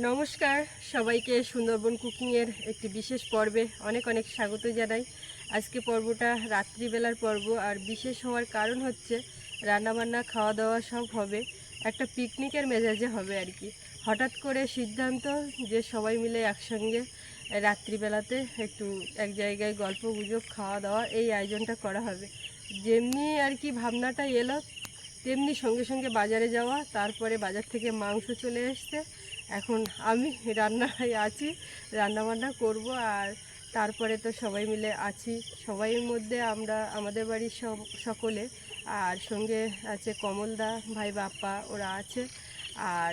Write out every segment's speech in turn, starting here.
নমস্কার, সবাইকে সুন্দরবন কুকিংয়ের একটি বিশেষ পর্বে অনেক অনেক স্বাগত জানাই। আজকে পর্বটা রাত্রিবেলার পর্ব, আর বিশেষ হওয়ার কারণ হচ্ছে রান্নাবান্না খাওয়া দাওয়া সব হবে, একটা পিকনিকের মেজাজে হবে আর কি। হঠাৎ করে সিদ্ধান্ত যে সবাই মিলে একসঙ্গে রাত্রিবেলাতে একটু এক জায়গায় গল্প গুজব খাওয়া দাওয়া এই আয়োজনটা করা হবে। যেমনি আর কি ভাবনাটা এলো, তেমনি সঙ্গে সঙ্গে বাজারে যাওয়া, তারপরে বাজার থেকে মাংস চলে এসছে এখন আমি রান্নায় আছি রান্না বান্না করব আর তারপরে তো সবাই মিলে আছি। সবাইয়ের মধ্যে আমরা, আমাদের বাড়ির সব, সকলে আর সঙ্গে আছে কমলদা ভাই বাপ্পা, ওরা আছে। আর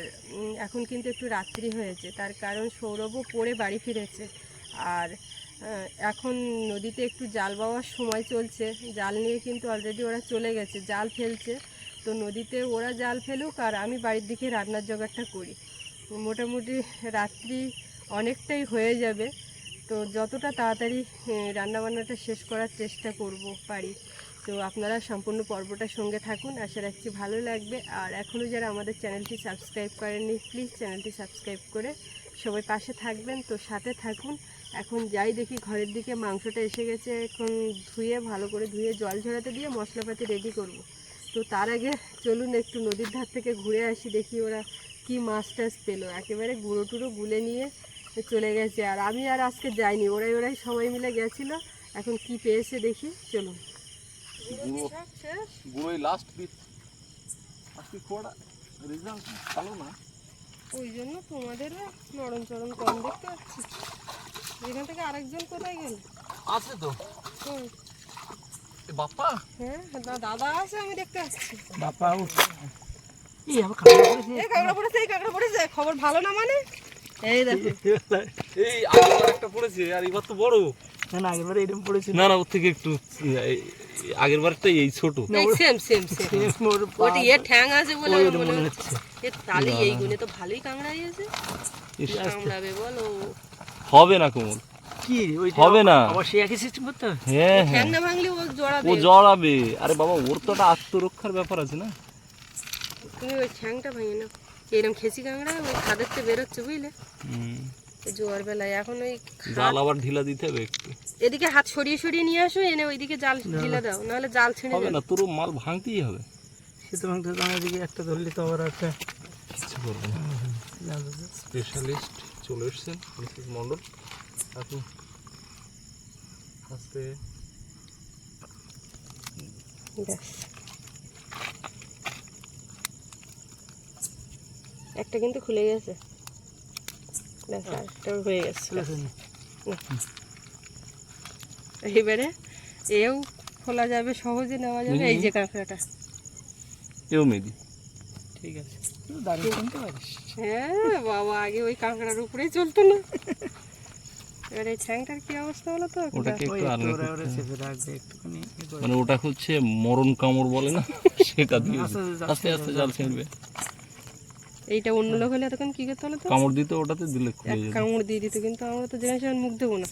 এখন কিন্তু একটু রাত্রি হয়েছে, তার কারণ সৌরভও পড়ে বাড়ি ফিরেছে। আর এখন নদীতে একটু জাল বাওয়ার সময় চলছে, জাল নিয়ে কিন্তু অলরেডি ওরা চলে গেছে, জাল ফেলছে। তো নদীতে ওরা জাল ফেলুক আর আমি বাড়ির দিকে রান্নার জোগাড়টা করি। মোটামুটি রাত্রি অনেকটাই হয়ে যাবে। তো যতটা তাড়াতাড়ি রান্নাবান্নাটা শেষ করার চেষ্টা করব পারি। তো আপনারা সম্পূর্ণ পর্বটার সঙ্গে থাকুন। আশা রাখছি ভালো লাগবে। আর এখনও যারা আমাদের চ্যানেলটি সাবস্ক্রাইব করেননি, প্লিজ চ্যানেলটি সাবস্ক্রাইব করে সবাই পাশে থাকবেন। তো সাথে থাকুন। এখন যাই দেখি ঘরের দিকে মাংসটা এসে গেছে। এখন ধুয়ে, ভালো করে ধুয়ে, জল ঝরাতে দিয়ে মশলাপাতি রেডি করব। তো তার আগে চলুন একটু নদীর ধার থেকে ঘুরে আসি, দেখি ওরা কি মাছ টাছ পেল? একেবারে গুঁড়ো টুড়ো গুলে নিয়ে চলে গেছে আর আমি আর আজকে যাইনি। ওরাই ওরাই সবাই মিলে গেছিল। এখন কি পেয়েছে দেখি চলুন। গুঁড়ো গুঁড়োই লাস্ট আজকে খোয়াটা রেজাল্ট ভালো না। ওই জন্য তোমাদের নরম চরম কম দেখতে পাচ্ছি। এখান থেকে আরেকজন কোথায় গেল? আছে তো। বাপ্পা। হ্যাঁ দাদা আছে আমি দেখতে পাচ্ছি বাপা খবর ভালো না মানে? এই দেখো। এই একটা পড়েছে আর এবার তো বড়। না না আগেরবার এরকম পড়েছিল। না না ওর থেকে একটু এই- এই ছোট। Same same same. মোর এ ঠ্যাং আছে বলে মনে মনে হচ্ছে। এ তাহলে এই গুণে তো ভালোই কামড়াই আছে ইস, বলো? হবে না কোমল। কি ওই হবে না। আবার সেই একই সিস্টেম করতে হবে? হ্যাঁ ঠ্যাং হ্যাঁ। না ভাঙলে ও জড়াবে। ও জড়াবে। আরে বাবা ওর তো একটা আত্মরক্ষার ব্যাপার আছে না? তুমি ওই ঠ্যাংটা ভাঙে না এরকম খেসি কাঁকড়া ওই খাদের খাদেরতে বেরোচ্ছে বুঝলে? এই জোয়ার বেলায়। এখন ওই জাল আবার ঢিলা দিতে হবে একটু। এদিকে হাত সরিয়ে সরিয়ে নিয়ে আসো এনে ওইদিকে জাল ঢিলা দাও নাহলে জাল ছেড়ে হবে না তোরও মাল ভাঙতেই হবে। সে তো ভাঙতে তো আমার দিকে একটা ধরলে তো আবার একটা কিছু করব না। স্পেশালিস্ট চলে এসছেন মিসেস মন্ডল আপনি আস্তে ব্যাস। একটা কিন্তু খুলে গেছে। হয়ে গেছে। এইবারে এও খোলা যাবে সহজে নেওয়া যাবে। এই যে কাঁকড়াটা। এও মেদি ঠিক আছে। হ্যাঁ বাবা আগে ওই কাঁকড়ার উপরেই চলতো না। এবার এই ঠ্যাংটার কি অবস্থা বলো তো? ওটাকে একটু। চেপে রাখবে একটুখানি মানে ওটা হচ্ছে মরণ কামড় বলে না? সেটা দিয়ে আস্তে আস্তে আস্তে আস্তে জাল ছেড়বে এইটা অন্য লোক হলে তখন কি করতে হলো তো? কামড় দিতে ওটাতে দিলে খুলে যাবে। কামড় দিয়ে দিত কিন্তু আমরা তো যেখানে সেখানে মুখ দেবো না।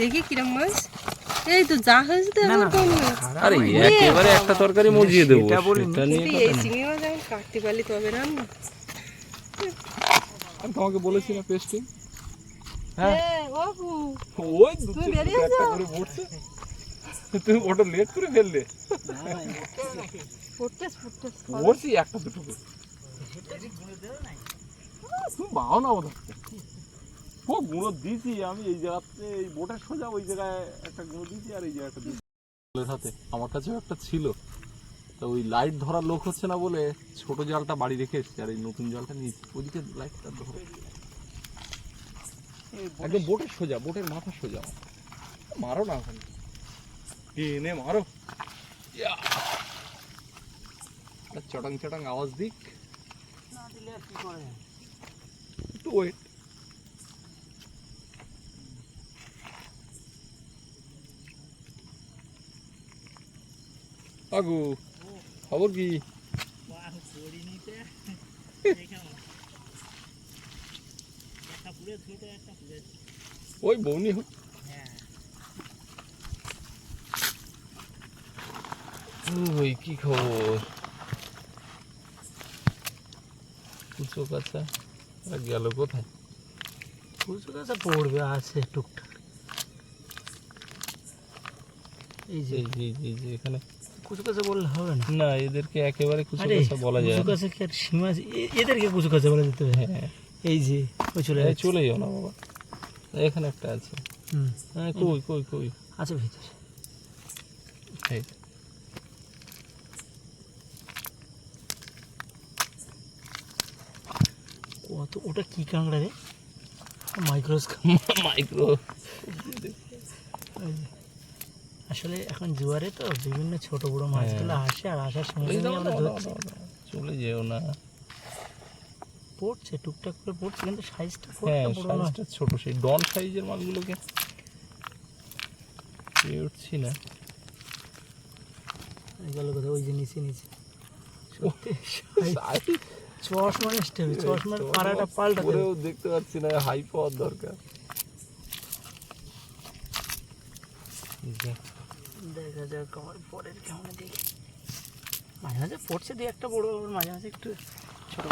দেখি কিরম মাছ এই তো যা হয়েছে তো কম আরে একেবারে একটা তরকারি মজিয়ে দেবো। সেটা নিয়ে এই চিংড়ি মাছ এখন কাটতে পারলি তবে রান্না আমি তোমাকে বলেছি না পেস্টিং হ্যাঁ। ওই তুমি বেরিয়ে যাও। তুমি ওটা লেট করে ফেললে। পড়ছি একটা দুটো করে। তুমি বাও না ওটা ও গুঁড়ো দিয়েছি আমি এই জায়গাতে এই বোটের সোজা ওই জায়গায় একটা গুঁড়ো দিয়েছি আর এই জায়গাটা জালের হাতে আমার কাছেও একটা ছিল। তো ওই লাইট ধরার লোক হচ্ছে না বলে ছোট জালটা বাড়ি রেখে এসেছি আর এই নতুন জালটা নিয়েছি ওইদিকে লাইটটা ধরো। একদম বোটের সোজা বোটের মাথা সোজা। মারো না ওখানে। কি নে মারো। চটাং চটাং আওয়াজ দিক। একটু ওয়েট আগু খবর কি? ওই বৌনি হোক ওই কি খবর? কুচো কাছা এরা গেল কোথায়? কুচু গাছে পড়বে আছে টুকটাক। এই যে। এই যে এই যে- এখানে। কুচু গাছে বললে হবে না? না এদেরকে একেবারে কুচো বলা যায় কুচু। গাছে কি আর সীমা এদেরকে কুচু বলা যেতে হবে। হ্যাঁ। এই যে ওই চলে যাচ্ছে। চলে যাও না বাবা। এখানে একটা আছে। হুম। হ্যাঁ কই কই কই? আছে ভিতরে। এই। কত ওটা কি কাঁকড়া রে? মাইক্রোস্কোপ। মাইক্রো। আসলে এখন জুয়ারে তো বিভিন্ন ছোট বড় মাছগুলো আসে আর আসার আমরা ধরছি দাও। চলে যেও না। পড়ছে টুকটাক করে পড়ছে কিন্তু সাইজটা হ্যাঁ সাইজটা ছোট সেই ডন সাইজের মাছগুলোকে পেয়ে উঠছি না। গেল কথা ওই যে নিচে নিচে। সত্যি size চশমার স্টেপে চশমার পাড়াটা পাল্টাতে পরেও দেখতে পাচ্ছি না হাই পাওয়ার দরকার। দেখা যাক আমার পরের কেমন দেখি। মাঝে মাঝে পড়ছে দিয়ে একটা বড় মাঝে মাঝে একটু ছোট।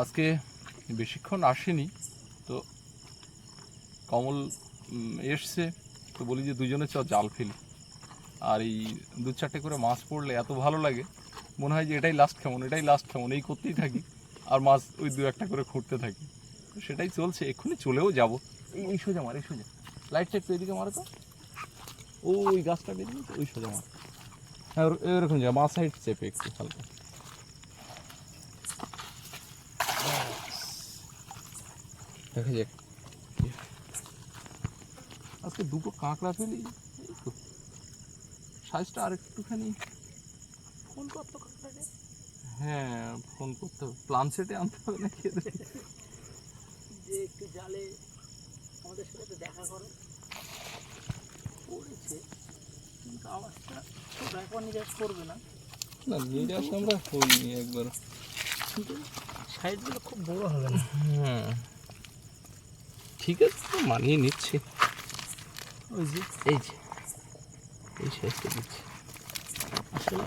আজকে বেশিক্ষণ আসেনি তো কমল এসছে তো বলি যে দুজনে চ জাল ফেলি। আর এই দু চারটে করে মাছ পড়লে এত ভালো লাগে মনে হয় যে এটাই লাস্ট কেমন এটাই লাস্ট কেমন এই করতেই থাকি। আর মাছ ওই দু একটা করে খুঁড়তে থাকি। সেটাই চলছে, এক্ষুনি চলেও যাব। এই সোজা মার, এই সোজা। লাইটটা একটু এদিকে মারো তো। ওই গাছটা বেরিয়ে ওই সোজা মার। হ্যাঁ এরকম যা মা সাইড চেপে একটু হালকা। দেখা যাক। আজকে দুটো কাঁকড়া এই সাইজটা আর একটুখানি ফোন করতো। হ্যাঁ ফোন করতে হবে। প্লান সেটে আনতে হবে নাকি? যে একটু জালে আমাদের সাথে দেখা করো। পড়েছে কিন্তু আওয়াজটা খুব একবার নিরাশ করবে না। না নিরাশ আমরা করিনি একবার। কিন্তু সাইজগুলো খুব বড় হবে না। হ্যাঁ। ঠিক আছে তো মানিয়ে নিচ্ছি। ওই যে। এই যে এই সাইজটা দিচ্ছি। আসলে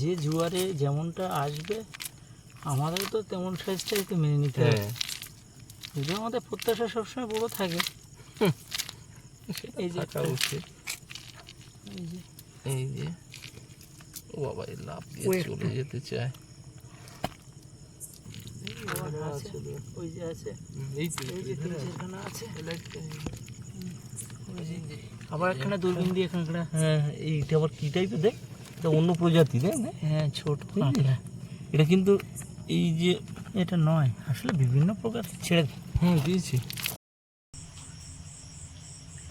যে জুয়ারে যেমনটা আসবে আমাদের তো তেমন সাইজটাই তো মেনে নিতে হবে। হ্যাঁ যদি আমাদের প্রত্যাশা সবসময় বড় থাকে। এই যে উচিত। এই যে। ও বাবা এই লাভ দিয়ে চলে যেতে চায়। আবার ওই যে আছে। এই যে তিন এখানে। চারখানা আছে। আবার একখানা দূরবীন দিয়ে কাঁকড়া হ্যাঁ এইটা আবার কি টাইপের দেখ? এটা অন্য প্রজাতি দেখ না? হ্যাঁ ছোট কাঁকড়া এটা কিন্তু এই যে এটা নয় আসলে বিভিন্ন প্রকার ছেড়ে হ্যাঁ দিয়েছি।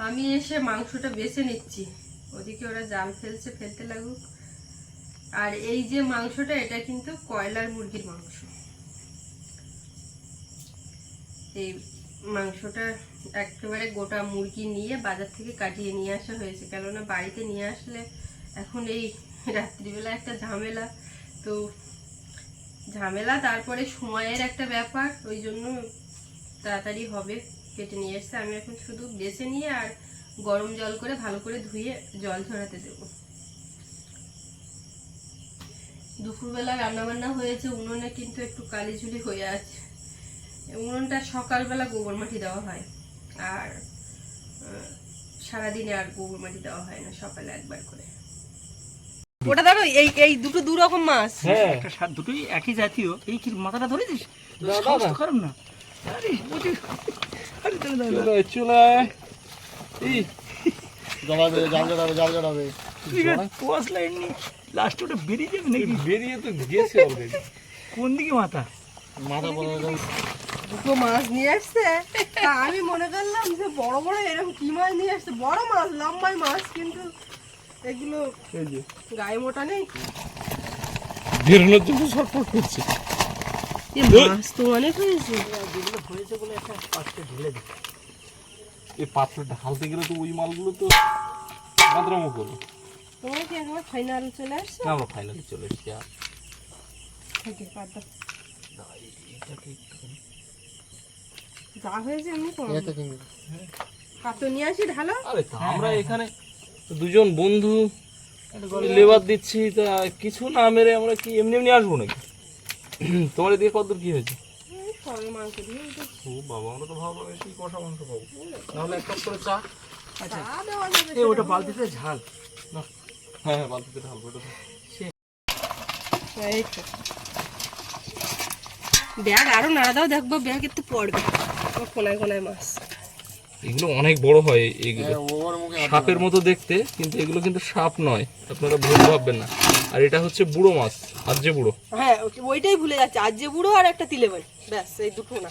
আমি এসে মাংসটা বেছে নিচ্ছি। ওদিকে ওরা জাল ফেলছে ফেলতে লাগুক। আর এই যে মাংসটা এটা কিন্তু কয়লার মুরগির মাংস। এই মাংসটা একেবারে গোটা মুরগি নিয়ে বাজার থেকে কাটিয়ে নিয়ে আসা হয়েছে। কেননা বাড়িতে নিয়ে আসলে এখন এই রাত্রিবেলা একটা ঝামেলা। তো ঝামেলা, তারপরে সময়ের একটা ব্যাপার, ওই জন্য তাড়াতাড়ি হবে, কেটে নিয়ে এসছে। আমি এখন শুধু বেছে নিয়ে আর গরম জল করে ভালো করে ধুয়ে জল ঝরাতে দেবো। দুপুরবেলা রান্নাবান্না হয়েছে, উনুনে কিন্তু একটু কালিঝুলি হয়ে আছে। উনুনটা সকালবেলা গোবর মাটি দেওয়া হয়। আর সারাদিনে আর গোবর মাটি দেওয়া হয় না, সকালে একবার করে। ওটা ধরো এই এই দুটো দু রকম মাছ। হ্যাঁ দুটোই একই জাতীয়। এই কি মাথাটা ধরেছিস? খারাপ না কোন দিকে মাথা? মাথা দুটো মাছ নিয়ে আসছে। আমি মনে করলাম যে বড় বড় এরকম কি মাছ নিয়ে আসছে? বড় মাছ লম্বাই মাছ কিন্তু এগুলো এই যে। গায়ে মোটা নেই? বেরোনোর জন্য করছে। মাছ তো অনেক হয়েছে। যেগুলো হয়েছে বলে একটা পাত্রে ঢেলে দিই। এই পাত্র ঢালতে গেলে তো ওই মালগুলো তো মাত্রামো করো তোমার কি একবার ফাইনাল চলে আসছে? না আমরা ফাইনালি চলে এসেছি আর। থেকে যা হয়েছে কিন্তু পাত্র নিয়ে আসি ঢালো। আরে আমরা এখানে দুজন বন্ধু লেবার দিচ্ছি তা কিছু না মেরে আমরা কি এমনি এমনি আসব নাকি? তোমার এদিকে কতদূর কি হয়েছে? এই সবে মাংস দিয়ে এটা ও বাবা আমরা তো ভাবলাম একটু কষা মাংস পাবো নাহলে এক কাপ করে চা। চা দেওয়া যাবে এই ওটা বালতিতে ঝাল হ্যাঁ হ্যাঁ বালতিতে তো। ব্যাগ আরও নাড়া দাও দেখব ব্যাগ একটু পড়বে। কোনায় কোনায় মাছ। এগুলো অনেক বড় হয় এইগুলো হ্যাঁ, ওর মুখে হাত সাপের মতো দেখতে কিন্তু এগুলো কিন্তু সাপ নয়। আপনারা ভুল ভাববেন না। আর এটা হচ্ছে বুড়ো মাছ আর যে বুড়ো। হ্যাঁ ওইটাই ভুলে যাচ্ছে। আজ যে বুড়ো আর একটা তিলে বাড়ি। ব্যাস এই দুটো না।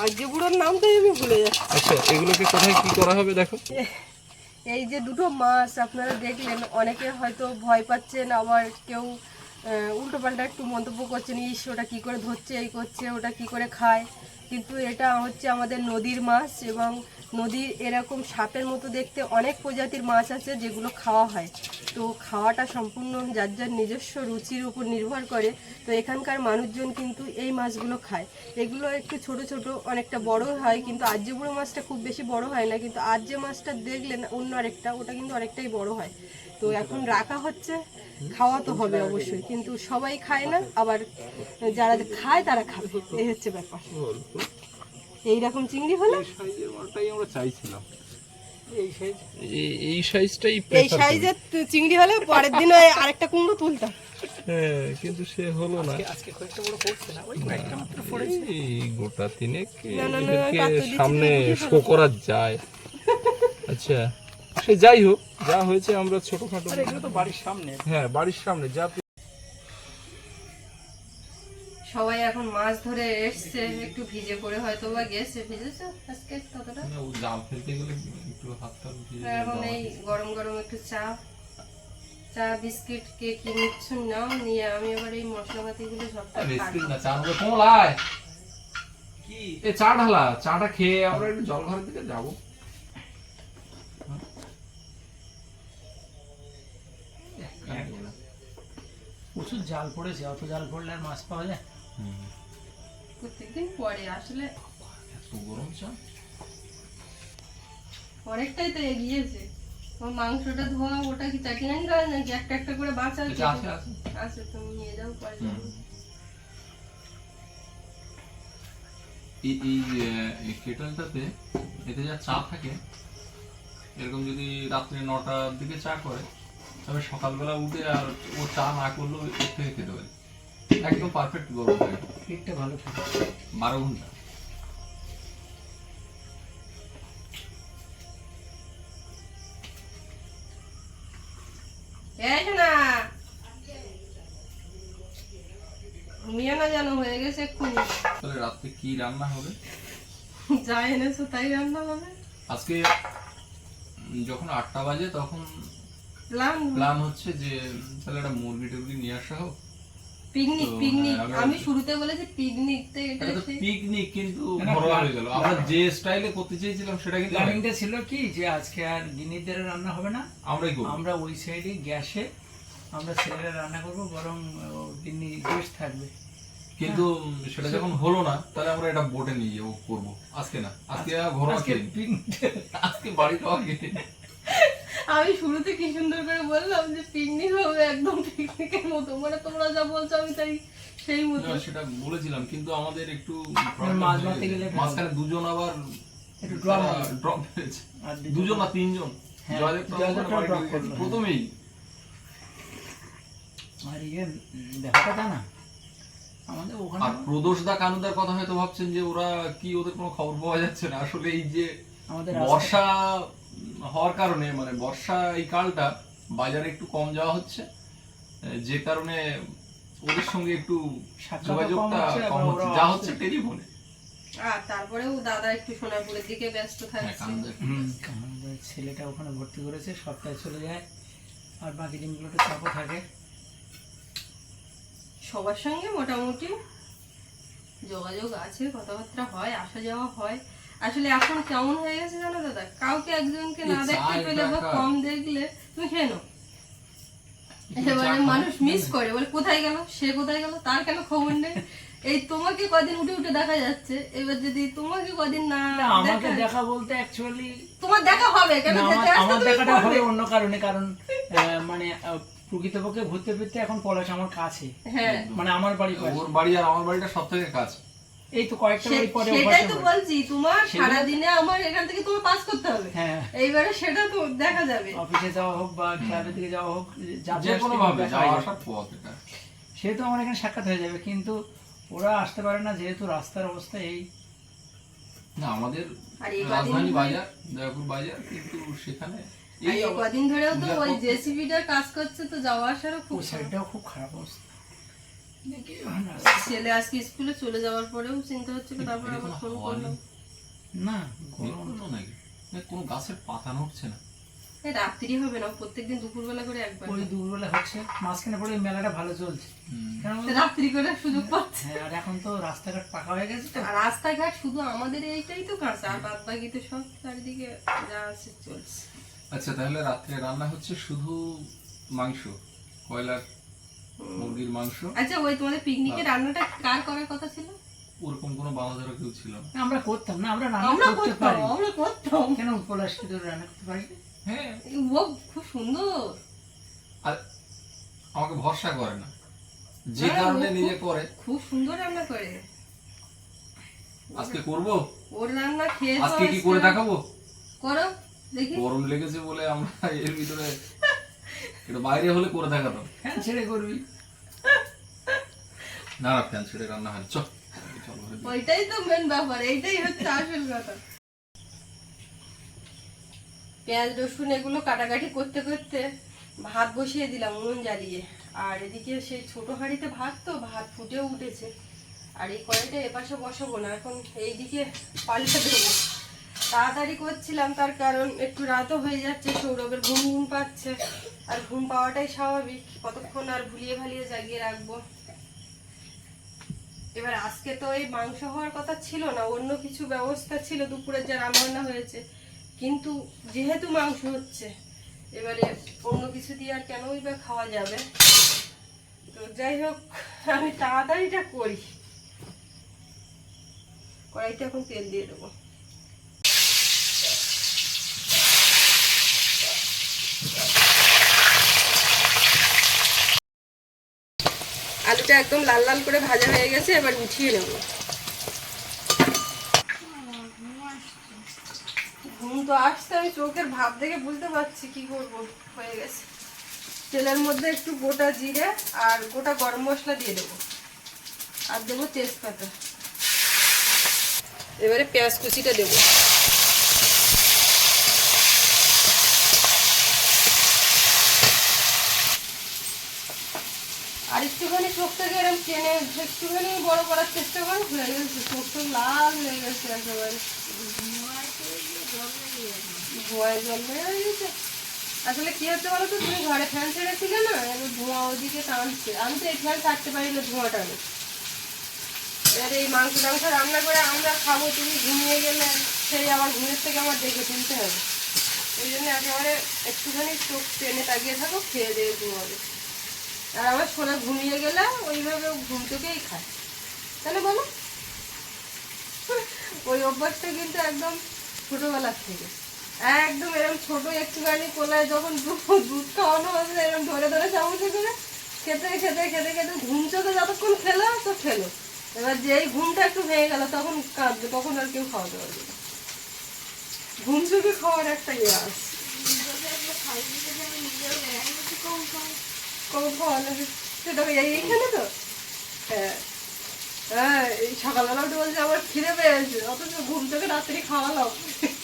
আর যে বুড়োর নামটাই আমি ভুলে যাচ্ছি। আচ্ছা এগুলোকে কোথায় কি করা হবে দেখো। এই যে দুটো মাছ আপনারা দেখলেন অনেকে হয়তো ভয় পাচ্ছেন আবার কেউ উল্টো পাল্টা একটু মন্তব্য করছেন ইস ওটা কি করে ধরছে এই করছে ওটা কি করে খায়। কিন্তু এটা হচ্ছে আমাদের নদীর মাছ এবং নদীর এরকম সাপের মতো দেখতে অনেক প্রজাতির মাছ আছে যেগুলো খাওয়া হয়। তো খাওয়াটা সম্পূর্ণ যার যার নিজস্ব রুচির উপর নির্ভর করে। তো এখানকার মানুষজন কিন্তু এই মাছগুলো খায়। এগুলো একটু ছোট ছোট, অনেকটা বড় হয় কিন্তু আর্য বুড়ো মাছটা খুব বেশি বড় হয় না। কিন্তু আর্য মাছটা দেখলেন অন্য আরেকটা, ওটা কিন্তু অনেকটাই বড় হয়। তো এখন রাখা হচ্ছে খাওয়া তো হবে অবশ্যই কিন্তু সবাই খায় না আবার যারা খায় তারা খাবে এই হচ্ছে ব্যাপার। এইরকম চিংড়ি হলে? এই আমরা চাইছিলাম। এই সাইজ? এই- এই সাইজটাই এই সাইজের চিংড়ি হলে পরের দিন আরেকটা কুমড়ো তুলতাম। হ্যাঁ কিন্তু সে হলো না। আজকে কয়েকটা বড় পড়ছে না? ওই কয়েকটা মাত্র এই গোটা তিনেক সামনে শো করা যায়। আচ্ছা। সে যাই হোক যা হয়েছে আমরা ছোটখাটো। তো বাড়ির সামনে। হ্যাঁ বাড়ির সামনে যা সবাই এখন মাছ ধরে এসছে একটু ভিজে পড়ে হয়তো বা গেছে। ভিজেছে আজকে ততটা জাল ফেলতে গেলে একটু হাতটা এখন এই গরম গরম একটু চা চা বিস্কিট কে কি নিচ্ছ নাও নিয়ে আমি আবার এই মশলাপাতিগুলো সবটা বিস্কিট কাটবো। না চা কি? এ চা ঢালা চাটা খেয়ে আমরা একটু জল ঘরের দিকে যাব। প্রচুর জাল পড়েছে অত জাল পড়লে আর মাছ পাওয়া যায়? প্রত্যেকদিন পরে আসলে এত গরম চা? অনেকটাই তো এগিয়েছে। মাংসটা ধোয়া ওটা কি চাটিনানি করে নাকি একটা একটা করে বাঁচা আছে আছে। তুমি নিয়ে যাও পরে। এই এই কেটলটাতে এতে যা চা থাকে এরকম যদি রাত্রে নটার দিকে চা করে তবে সকালবেলা উঠে আর ও চা না করলেও এর থেকে খেতে পারে একদম পারফেক্ট গরম থাকে পেটটা ভালো থাকে। বারো ঘণ্টা। হয়ে গেছে তাহলে কি রান্না হবে? যা এনেছো তাই রান্না হবে। আজকে যখন আটটা বাজে তখন প্ল্যান প্ল্যান হচ্ছে যে তাহলে একটা মুরগি টুরগি নিয়ে আসা হোক। পিকনিক পিকনিক হ্যাঁ, আমরা- আমি শুরুতে বলেছি পিকনিক তো এটা পিকনিক কিন্তু ঘরোয়া হয়ে গেল। আমরা যে স্টাইলে করতে চেয়েছিলাম সেটা কিন্তু প্ল্যানিংটা ছিল কি যে আজকে আর গিনিদের রান্না হবে না। আমরাই করব। আমরা ওই সাইডে গ্যাসে আমরা ছেলেরা রান্না করব বরং ও গিন্নি গেস্ট থাকবে। কিন্তু সেটা যখন হলো না তাহলে আমরা এটা বোটে নিয়ে যাব করব। আজকে না আজকে ঘরোয়া আজকে খেয়ে আজকে বাড়ি খাওয়া নিই। আমি শুরুতে কি সুন্দর করে বললাম যে পিকনিক হবে একদম পিকনিকের মতো। মানে তোমরা যা বলছো আমি তাই সেই মতো। সেটা বলেছিলাম কিন্তু আমাদের একটু মাছ মারতে গেলে মাঝখানে দুজন আবার একটু হলো। ড্রপ হয়েছে। দুজন। তিনজন। হ্যাঁ। প্রথমেই। আর ইয়ে উম, ব্যাপারটা তা না। আমাদের ওখানে আর প্রদোষ দা কানুদার কথা হয়তো ভাবছেন যে ওরা কি ওদের কোনো খবর পাওয়া যাচ্ছে না। আসলে এই যে আমাদের বর্ষা হওয়ার কারণে মানে বর্ষা এই কালটা বাজারে একটু কম যাওয়া হচ্ছে যে কারণে ওদের সঙ্গে একটু যোগাযোগটা কম হচ্ছে, যা হচ্ছে টেলিফোনে। আর তারপরেও দাদা একটু সোনারপুরের দিকে ব্যস্ত হ্যাঁ থাকছে। ছেলেটা ওখানে ভর্তি করেছে সপ্তাহে চলে যায় আর বাকি দিনগুলোতে চাপও থাকে। সবার সঙ্গে মোটামুটি যোগাযোগ আছে কথাবার্তা হয় আসা যাওয়া হয়। আসলে এখন কেমন হয়ে গেছে জানো দাদা? কাউকে একজনকে না দেখতে পেলে বা কম দেখলে তুমি খেয়ে নাও। এবারে মানুষ মিস করে। বলে কোথায় গেল? সে কোথায় গেল? তার কেন খবর নেই? এই তোমাকে কদিন উঠে উঠে দেখা যাচ্ছে। এবার যদি তোমাকে কদিন না না, আমাকে দেখা বলতে অ্যাকচুয়ালি তোমার দেখা হবে। কেন আমার দেখাটা হবে অন্য কারণে। কারণ আহ, মানে আহ, প্রকৃতপক্ষে ঘুরতে ফিরতে এখন পলাশ আমার কাছে। হ্যাঁ। মানে আমার বাড়ি ওর বাড়ি আর আমার বাড়িটা সব থেকে কাছে। এই তো কয়েকটা বাড়ি পরে সেটাই তো বলছি তোমার সেগুলো- সারাদিনে আমার এখান থেকে তোমার পাস করতে হবে। হ্যাঁ। এইবারে সেটা তো দেখা যাবে। অফিসে যাওয়া হোক বা ক্লাবের দিকে যাওয়া হোক যে কোনো ভাবে যাওয়া আসার পথ এটা। যাবে। সেহেতু আমার এখানে সাক্ষাৎ হয়ে যাবে কিন্তু ওরা আসতে পারে না যেহেতু রাস্তার অবস্থা এই। না আমাদের আর এই কদিন রাজধানী বাজার দয়াপুর বাজার কিন্তু সেখানে এই কদিন ধরেও তো ওই জেসিবিটার কাজ করছে তো যাওয়া আসারও খুব সাইডটাও খুব খারাপ অবস্থা দেখি এখন রাস্তা- সমস্যা। ছেলে আজকে স্কুলে চলে যাওয়ার পরেও চিন্তা হচ্ছিল তারপর আবার ফোন করলাম। না নাকি? কোনো গাছের পাতা নড়ছে না। রাত্রি হবে না প্রত্যেকদিন দুপুরবেলা করে একবার ওই দুপুরবেলা হচ্ছে মাঝখানে পরে মেলাটা ভালো চলছে। রাত্রি করে সুযোগ পাচ্ছে। হ্যাঁ আর এখন তো রাস্তাঘাট পাকা হয়ে গেছে তো। রাস্তাঘাট শুধু আমাদের এইটাই তো কাঁচা আর বাদ বাকি তো সব চারিদিকে যা আছে চলছে। আচ্ছা তাহলে রাত্রে রান্না হচ্ছে শুধু মাংস কয়লার মুরগির মাংস। আচ্ছা ওই তোমাদের পিকনিকের রান্নাটা কার করার কথা ছিল? ওরকম কোনো বাঁধাধরা কেউ ছিল না। আমরা করতাম না আমরা রান্না আমরা করতে পারি আমরা করতাম। কেন পলাশ কি তোর রান্না করতে পারি হ্যাঁ। ও খুব সুন্দর। আর আমাকে ভরসা করে না। যে হ্যাঁ, কারণে নিজে করে। খুব সুন্দর রান্না করে। আজকে করব? ওর রান্না খেয়ে আজকে কি করে দেখাবো? করো দেখি। গরম লেগেছে বলে আমরা এর ভিতরে এটা বাইরে হলে করে দেখাতাম ফ্যান ছেড়ে করবি। না না ফ্যান ছেড়ে রান্না হয়। চল। ওইটাই তো মেন ব্যাপার এইটাই হচ্ছে আসল কথা। পেঁয়াজ রসুন এগুলো কাটাকাটি করতে করতে ভাত বসিয়ে দিলাম উনুন জ্বালিয়ে। আর এদিকে সেই ছোট হাঁড়িতে ভাত তো ভাত ফুটেও উঠেছে। আর এই কড়াইটা এপাশে বসাবো না এখন এইদিকে পাল্টে দেবো। তাড়াতাড়ি করছিলাম, তার কারণ একটু রাতও হয়ে যাচ্ছে, সৌরভের ঘুম ঘুম পাচ্ছে। আর ঘুম পাওয়াটাই স্বাভাবিক, কতক্ষণ আর ভুলিয়ে ভালিয়ে জাগিয়ে রাখব। এবার আজকে তো এই মাংস হওয়ার কথা ছিল না, অন্য কিছু ব্যবস্থা ছিল দুপুরের যা রান্না হয়েছে। কিন্তু যেহেতু মাংস হচ্ছে, এবারে অন্য কিছু দিয়ে আর কেনই বা খাওয়া যাবে? তো যাই হোক, আমি তাড়াতাড়িটা করি। কড়াইতে এখন তেল দিয়ে দেবো। আলুটা একদম লাল লাল করে ভাজা হয়ে গেছে এবার উঠিয়ে নেব। ঘুম তো আসছে আমি চোখের ভাব দেখে বুঝতে পারছি কি করব হয়ে গেছে। তেলের মধ্যে একটু গোটা জিরে আর গোটা গরম মশলা দিয়ে দেবো। আর দেবো তেজপাতা। এবারে পেঁয়াজ কুচিটা দেবো। আর একটুখানি চোখটাকে এরকম টেনে একটুখানি বড় করার চেষ্টা করো হয়ে গেছে চোখটা লাল হয়ে গেছে একেবারে। ধোঁয়ায় জল হয়ে গেছে। আসলে কি হচ্ছে বলো তো তুমি ঘরে ফ্যান ছেড়েছিলে না, এবার ধোঁয়া ওদিকে টানছে। আমি তো এই ফ্যান ছাড়তে পারি না ধোঁয়া টানে এবার এই মাংস টাংস রান্না করে আমরা খাব, তুমি ঘুমিয়ে গেলে সেই আবার ঘুমের থেকে আমার দেখে তুলতে হবে। ওই জন্য একেবারে একটুখানি চোখ টেনে তাকিয়ে থাকো, খেয়ে দিয়ে ঘুমাবে। আর আমার সোনা ঘুমিয়ে গেলে ওইভাবে ঘুম থেকেই খায়। তাহলে বলো, ওই অভ্যাসটা কিন্তু একদম ছোটবেলার থেকে। একদম এরকম ছোট একটুখানি কোলায় যখন দুধ দুধ খাওয়ানো হচ্ছে এরকম ধরে ধরে চামচে করে খেতে খেতে খেতে খেতে ঘুম চোখে যতক্ষণ খেলো তো খেলো। এবার যেই ঘুমটা একটু ভেঙে গেল, তখন কাঁদবে, তখন আর কেউ খাওয়াতে পারবে না। ঘুম চোখে খাওয়ার একটা ইয়ে আছে। এইখানে তো? হ্যাঁ। হ্যাঁ এই বলছে খিদে পেয়েছে ঘুম থেকে রাত্রি খাওয়ালাম।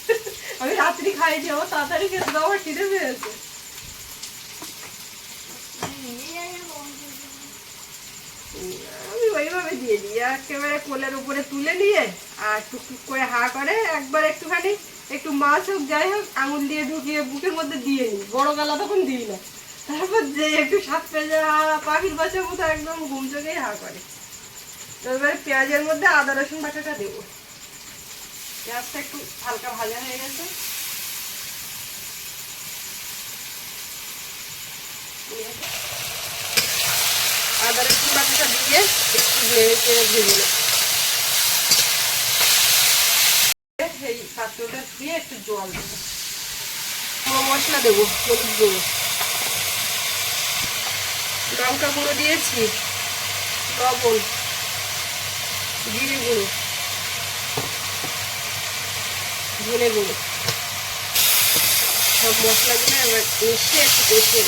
আমি রাত্রি তাড়াতাড়ি খিদে পেয়েছে। আমি ওইভাবে দিয়ে দিই, একেবারে কোলের উপরে তুলে নিয়ে, আর টুকটুক করে হা করে একবার একটুখানি, একটু মাছ হোক, যাই হোক, আঙুল দিয়ে ঢুকিয়ে বুকের মধ্যে দিয়ে নিই। বড় গালা তখন দিই না। তারপর যে একটু সাত পেঁজে পাখির বাচ্চার মতো একদম ঘুম চোখেই হা করে। এবারে পেঁয়াজের মধ্যে আদা, রসুন বাটাটা দেবো। পেঁয়াজটা একটু হালকা ভাজা হয়ে গেছে। আদা, রসুন বাটাটা দিয়ে একটু চেড়ে ভেজে নেব। পাত্রটা দিয়ে একটু জল দেবো। মশলা দেবো, হলুদ দেবো। লঙ্কা গুঁড়ো দিয়েছি, লবণ, জিরে গুঁড়ো, ধনে গুঁড়ো। সব মশলাগুলো এবার মিশিয়ে একটু কষিয়ে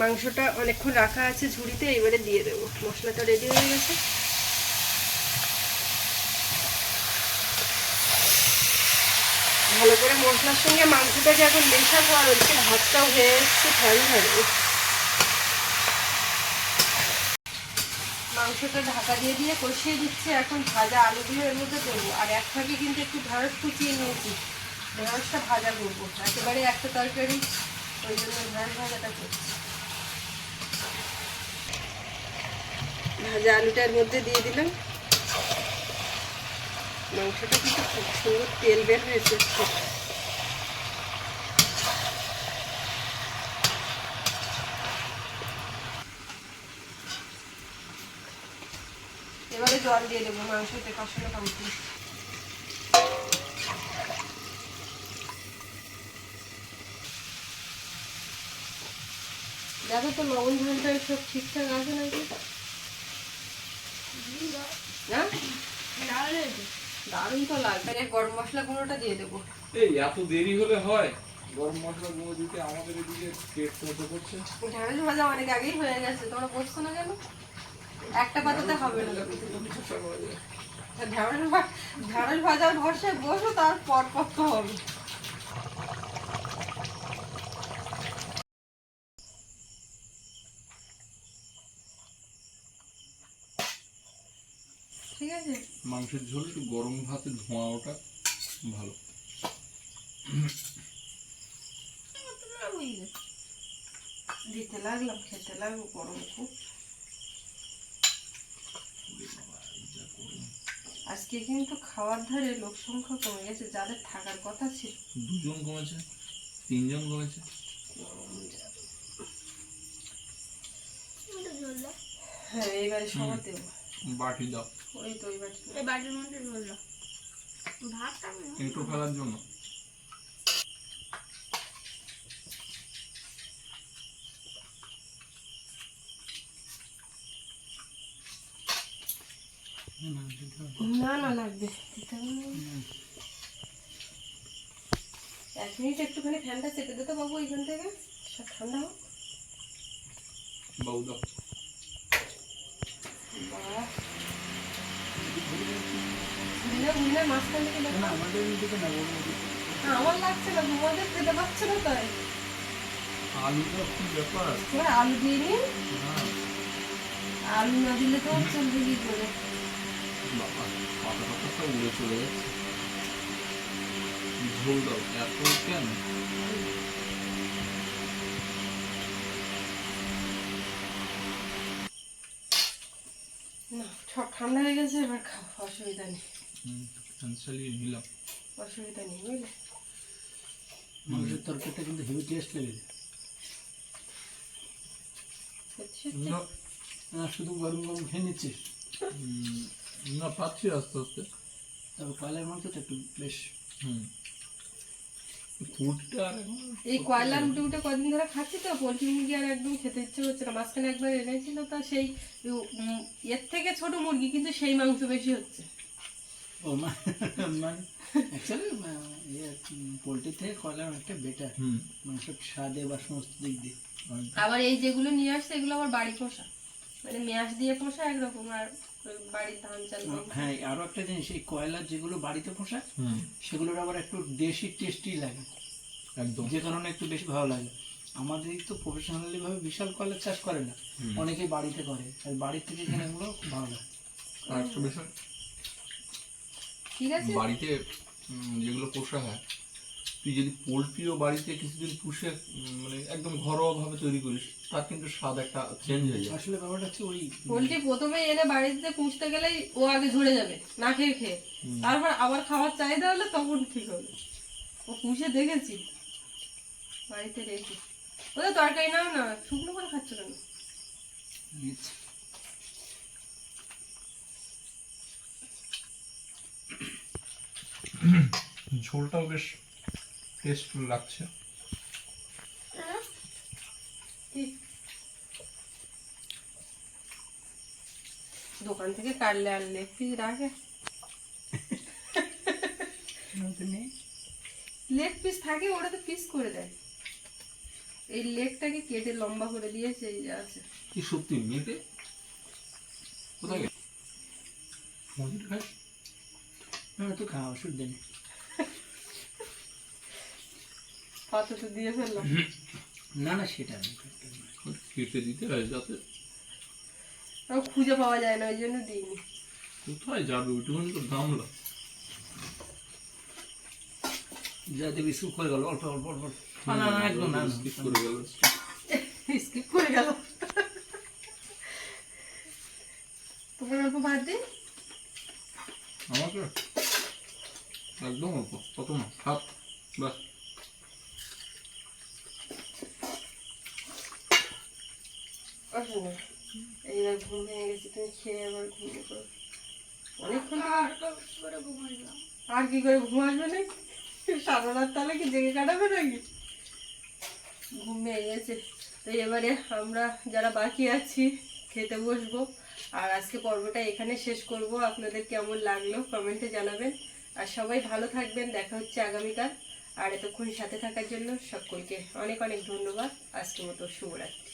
মাংসটা অনেকক্ষণ রাখা আছে ঝুড়িতে, এবারে দিয়ে দেবো। মশলাটা রেডি হয়ে গেছে। ভালো করে মশলার সঙ্গে মাংসটাকে এখন মেশাবো আর ওদিকে ভাতটাও হয়ে এসছে ফ্যান ধরে মাংসটা ঢাকা দিয়ে দিয়ে কষিয়ে দিচ্ছে, এখন ভাজা আলুগুলো এর মধ্যে দেবো। আর এক ফাঁকে কিন্তু একটু ঢেঁড়স কুচিয়ে নিয়েছি। ঢেঁড়সটা ভাজা করব। একেবারে একটা তরকারি, ওই জন্য ঢেঁড়স ভাজাটা করছি। ভাজা আলুটা এর মধ্যে দিয়ে দিলাম। মাংসটা কিন্তু খুব সুন্দর তেল বের হয়েছে। এবারে জল দিয়ে দেবো মাংসতে কষানো কমপ্লিট। দেখো তো লবণ ঝালটা সব ঠিকঠাক আছে নাকি? হ্যাঁ? দারুণ তো লাগবে। এর গরম মশলা গুঁড়োটা দিয়ে দেবো। এই এত দেরি হলে হয়? গরম মশলা গুঁড়ো দিতে আমাদের এদিকে পেট মতো করছে। ঢেঁড়স ভাজা অনেক আগেই হয়ে গেছে তোমরা বসছো না কেন? একটা পাতাতে হবে না। ঢেঁড়স ভাজা ঢেঁড়স ভাজার বসে বসো তার পর পর তো হবে ঠিক আছে মাংসের ঝোল একটু গরম ভাতে ধোঁয়া ওটা ভালো। দিতে লাগলাম খেতে লাগবো গরম খুব। আজকে কিন্তু খাওয়ার ধারে লোক সংখ্যা কমে গেছে যাদের থাকার কথা ছিল। দুজন কমেছে তিনজন কমেছে। হ্যাঁ এইবারে সবার দেবো। বাটি দাও। ওই তো এইবার এই বাটির মধ্যে ঢুকলো ভাতটা একটু ফেলার জন্য। না না লাগবে। এক মিনিট একটুখানি ফ্যানটা চেপে দিতে বাবু এইখান থেকে। সব ঠান্ডা হোক। বাবু দাও। বাহ। ভুলে ভুলে মাঝখান থেকে দেখো। আমাদের দিকে না ওর দিকে। না, আমার লাগছে না তোমাদের খেতে পাচ্ছে না তাই। আলুটা কি ব্যাপার। এবার আলু দিয়ে নিন। আলু না দিলে তো চলবে কি করে? বাবা পাতা পাতাটা উড়ে চলে যাচ্ছে। ঝোল দাও এত কেন? না ঠান্ডা হয়ে গেছে এবার খাও অসুবিধা নেই। চালিয়ে নিলাম। অসুবিধা নেই বুঝলে? মাংসের তরকারিটা কিন্তু হেভি টেস্ট লেগেছে সত্যি সত্যি না না শুধু গরম গরম খেয়ে নিচ্ছিস না পাচ্ছি আস্তে আস্তে। তবে কয়লার মাংসটা একটু বেশ। হুম। এই কয়লার উঠে উঠে কদিন ধরে খাচ্ছি তো পোলট্রি মুরগি আর একদম খেতে ইচ্ছে হচ্ছে না। মাঝখানে একবার এনেছিল তা সেই এর থেকে ছোট মুরগি কিন্তু সেই মাংস বেশি হচ্ছে। ও মানে অ্যাকচুয়ালি ইয়ে পোলট্রি থেকে কয়লার অনেকটা বেটার হুম। মাংসের স্বাদে বা সমস্ত দিক দিয়ে। আবার এই যেগুলো নিয়ে আসছে এগুলো আবার বাড়ি পোষা মানে ম্যাশ দিয়ে পোষা একরকম আর বাড়ির ধান চাল হ্যাঁ আরও একটা জিনিস এই কয়লার যেগুলো বাড়িতে পোষা সেগুলোর আবার একটু দেশি টেস্টি লাগে। একদম। যে কারণে একটু বেশি ভালো লাগে। আমাদের তো প্রফেশনালি ভাবে বিশাল কয়লার চাষ করে না। অনেকেই বাড়িতে করে আর বাড়ির থেকে এখানে এগুলো খুব ভালো লাগে। আর একটা বিষয় ঠিক আছে? বাড়িতে যেগুলো পোষা হয় তুই যদি পোলট্রিও বাড়িতে কিছুদিন পুষে মানে একদম ঘরোয়া ভাবে তৈরি করিস তার কিন্তু স্বাদ একটা চেঞ্জ হয়ে যায় আসলে ব্যাপারটা হচ্ছে ওই পোলট্রি প্রথমে এনে বাড়িতে পুষতে গেলেই ও আগে ঝরে যাবে না খেয়ে খেয়ে। তারপর আবার খাওয়ার চাহিদা হলে তখন ঠিক হবে। ও পুষে দেখেছি বাড়িতে রেখে। ওদের তরকারি নাও না শুকনো করে খাচ্ছ কেন? ঝোলটাও বেশ টেস্টফুল লাগছে। দোকান থেকে কাটলে আর লেগ পিস রাখে? লেগ পিস থাকে ওটা তো পিস করে দেয়। এই লেগটাকে কেটে লম্বা করে দিয়েছে এই যা আছে। কি সত্যি মেয়েতে? কোথায় না তো খাওয়া ওষুধ দেন কত তো দিয়ে ফেললাম না না সেটা আমি কেটে দিতে হয় যাতে। খুঁজে পাওয়া যায় না ওই জন্য দিইনি। কোথায় যাবে? ওইটুকুনি তো গামলা। যাতে বিস্কুট করে গেল অল্প অল্প অল্প। না না না, একদম না না। স্কিপ করে গেল। স্কিপ করে গেল। তোমার অল্প ভাত দিই আমাকে? একদম অল্প কত না হাফ বাস এইবার ঘুম ভেঙে গেছে তুমি খেয়ে আবার ঘুমিয়ে পড়ো অনেকক্ষণ আর কি করে ঘুম আসবে না সারা রাত তাহলে কি জেগে কাটাবে নাকি ঘুম ভেঙে গেছে তো এবারে আমরা যারা বাকি আছি খেতে বসবো। আর আজকে পর্বটা এখানে শেষ করব। আপনাদের কেমন লাগল কমেন্টে জানাবেন। আর সবাই ভালো থাকবেন, দেখা হচ্ছে আগামীকাল। আর এতক্ষণ সাথে থাকার জন্য সকলকে অনেক অনেক ধন্যবাদ। আজকের মতো শুভরাত্রি।